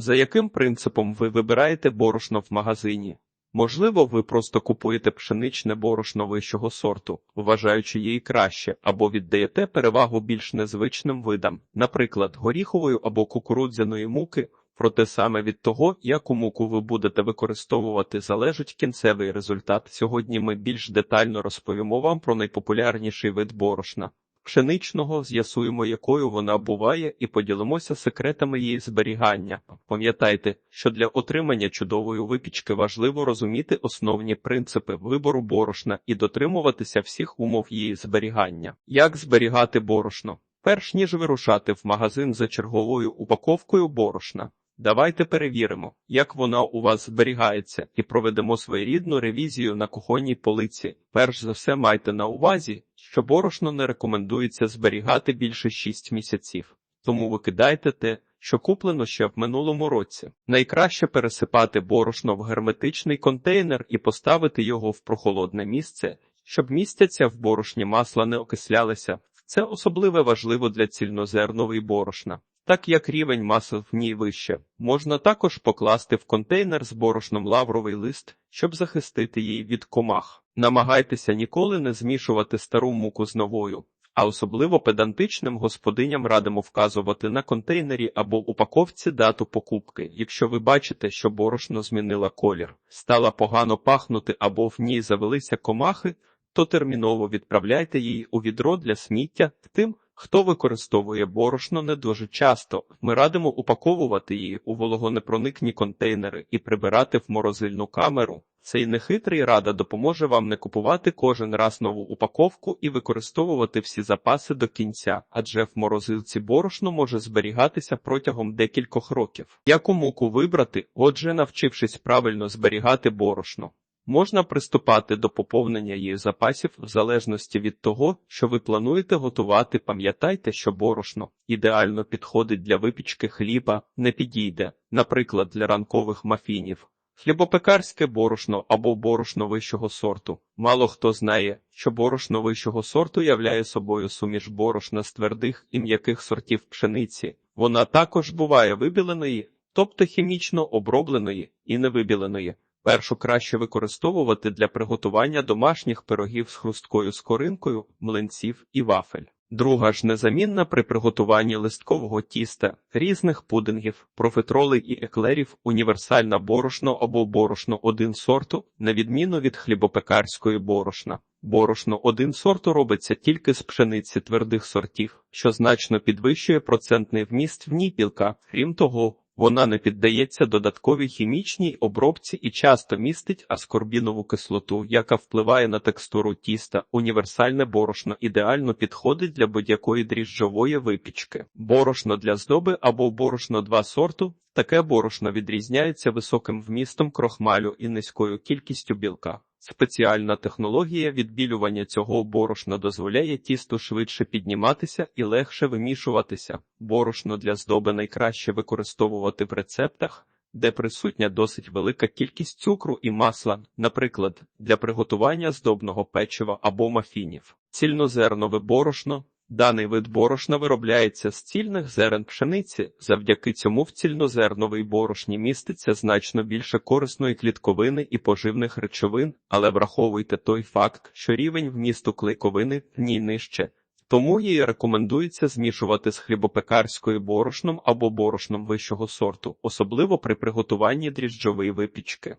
За яким принципом ви вибираєте борошно в магазині? Можливо, ви просто купуєте пшеничне борошно вищого сорту, вважаючи її краще, або віддаєте перевагу більш незвичним видам, наприклад, горіхової або кукурудзяної муки. Проте саме від того, яку муку ви будете використовувати, залежить кінцевий результат. Сьогодні ми більш детально розповімо вам про найпопулярніший вид борошна. Пшеничного з'ясуємо, якою вона буває, і поділимося секретами її зберігання. Пам'ятайте, що для отримання чудової випічки важливо розуміти основні принципи вибору борошна і дотримуватися всіх умов її зберігання. Як зберігати борошно? Перш ніж вирушати в магазин за черговою упаковкою борошна. Давайте перевіримо, як вона у вас зберігається, і проведемо своєрідну ревізію на кухонній полиці. Перш за все, майте на увазі, що борошно не рекомендується зберігати більше 6 місяців, тому викидайте те, що куплено ще в минулому році. Найкраще пересипати борошно в герметичний контейнер і поставити його в прохолодне місце, щоб місяця в борошні масла не окислялися. Це особливо важливо для цільнозернової борошна. Так як рівень маси в ній вище, можна також покласти в контейнер з борошном лавровий лист, щоб захистити її від комах. Намагайтеся ніколи не змішувати стару муку з новою, а особливо педантичним господиням радимо вказувати на контейнері або упаковці дату покупки. Якщо ви бачите, що борошно змінила колір, стала погано пахнути або в ній завелися комахи, то терміново відправляйте її у відро для сміття тим. Хто використовує борошно не дуже часто, ми радимо упаковувати її у вологонепроникні контейнери і прибирати в морозильну камеру. Цей нехитрий рада допоможе вам не купувати кожен раз нову упаковку і використовувати всі запаси до кінця, адже в морозилці борошно може зберігатися протягом декількох років. Яку муку вибрати, отже, навчившись правильно зберігати борошно. Можна приступати до поповнення її запасів в залежності від того, що ви плануєте готувати. Пам'ятайте, що борошно ідеально підходить для випічки хліба, не підійде, наприклад, для ранкових мафінів. Хлібопекарське борошно або борошно вищого сорту. Мало хто знає, що борошно вищого сорту являє собою суміш борошна з твердих і м'яких сортів пшениці. Вона також буває вибіленої, тобто хімічно обробленої і невибіленої. Першу краще використовувати для приготування домашніх пирогів з хрусткою скоринкою, млинців і вафель. Друга ж незамінна при приготуванні листкового тіста, різних пудингів, профитролей і еклерів, універсальна борошно або борошно один сорту, на відміну від хлібопекарської борошна. Борошно один сорту робиться тільки з пшениці твердих сортів, що значно підвищує процентний вміст в ній білка. Крім того, вона не піддається додатковій хімічній обробці і часто містить аскорбінову кислоту, яка впливає на текстуру тіста. Універсальне борошно ідеально підходить для будь-якої дріжджової випічки. Борошно для здоби або борошно два сорту. Таке борошно відрізняється високим вмістом крохмалю і низькою кількістю білка. Спеціальна технологія відбілювання цього борошна дозволяє тісту швидше підніматися і легше вимішуватися. Борошно для здоби найкраще використовувати в рецептах, де присутня досить велика кількість цукру і масла, наприклад, для приготування здобного печива або мафінів. Цільнозернове борошно Даний вид борошна виробляється з цільних зерен пшениці. Завдяки цьому в цільнозерновій борошні міститься значно більше корисної клітковини і поживних речовин, але враховуйте той факт, що рівень вмісту клейковини в ній нижче. Тому її рекомендується змішувати з хлібопекарською борошном або борошном вищого сорту, особливо при приготуванні дріжджової випічки.